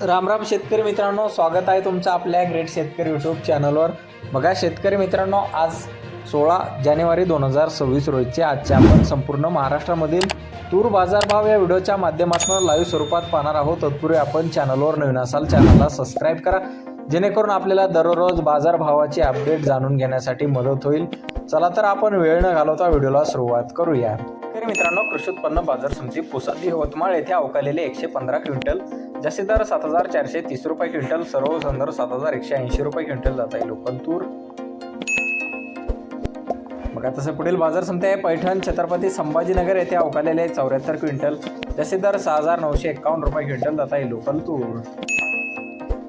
रामराम शेतकरी मित्रांनो स्वागत आहे तुमचं आपल्या ग्रेट शेतकरी यूट्यूब चॅनलवर बघा शेतकरी मित्रांनो आज सोळा जानेवारी दोन हजार सव्वीस रोजचे आजचे आपण संपूर्ण महाराष्ट्रामधील तूर बाजारभाव या व्हिडिओच्या माध्यमातून लाईव्ह स्वरूपात पाहणार आहोत. तत्पूर्वी आपण चॅनलवर नवीन असाल चॅनलला सबस्क्राईब करा. जेणेकरून आपल्याला दररोज बाजारभावाची अपडेट जाणून घेण्यासाठी मदत होईल. चला तर आपण वेळ न घालवता व्हिडिओला सुरुवात करूया. शेतकरी मित्रांनो कृषी उत्पन्न बाजार समिती पुसादी यवतमाळ येथे अवकालेले एकशे पंधरा क्विंटल जास्तीत दर सात हजार चारशे तीस रुपये क्विंटल सर्व संदर्भ सात हजार एकशे ऐंशी रुपये क्विंटल जात आहे लोकल तूर बघा तसं पुढील बाजार समिती आहे पैठण छत्रपती संभाजीनगर येथे अवकालेले चौऱ्याहत्तर क्विंटल जास्तीत दर सहा हजार नऊशे एकावन्न रुपये क्विंटल जात आहे लोकल तूर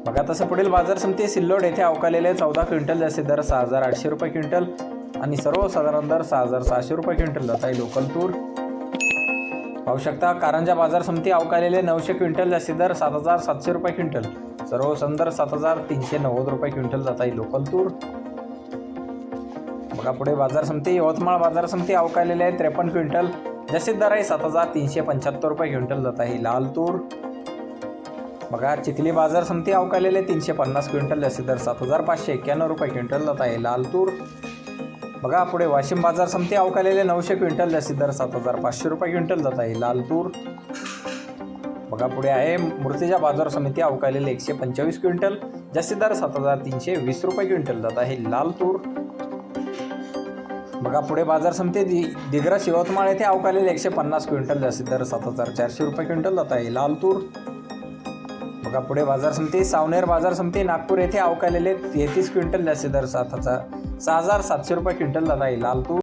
बघा तसं पुढील बाजार समिती सिल्लोड येथे अवकालेले चौदा क्विंटल जास्तीत दर सहा हजार आठशे रुपये क्विंटल आणि सर्वसाधारण दर सहा हजार सहाशे रुपये क्विंटल जात आहे लोकल तूर पाहू शकता कारंजा बाजार समिती अवकालेले नऊशे क्विंटल जास्ती दर सात हजार सातशे रुपये क्विंटल. सर्व संदर सात हजार तीनशे नव्वद रुपये क्विंटल जात आहे लोकल तूर. बघा पुढे बाजार समिती यवतमाळ बाजार समिती अवकालेले आहे त्रेपन्न क्विंटल. जास्तीत दर आहे सात हजार तीनशे पंच्याहत्तर रुपये क्विंटल जात आहे लाल तूर. बघा चिखली बाजार समिती अवकालेले तीनशे पन्नास क्विंटल जास्तीत दर सात हजार पाचशे एक्क्याण्णव रुपये क्विंटल जात आहे लाल तूर. बघा पुढे वाशिम बाजार समिती अवकालेले नऊशे क्विंटल जास्तीत दर सात हजार पाचशे रुपये क्विंटल जात आहे. लाल तूर. बघा पुढे आहे मूर्तिजा बाजार समिती अवकालेले एकशे पंचवीस क्विंटल. जास्तीत दर सात हजार तीनशे वीस रुपये क्विंटल जात आहे. लाल तूर. बघा पुढे बाजार समिती दि दिग्रस यवतमाळ येथे अवकालेले एकशे पन्नास क्विंटल जास्तीत दर सात हजार चारशे रुपये क्विंटल जात आहे. लाल तूर. बघा पुढे बाजार समिती सावनेर बाजार समिती नागपूर येथे अवकालेले तेहतीस क्विंटल जास्त दर सात हजार सहा हजार सातशे रुपये क्विंटल जात आहे लाल तू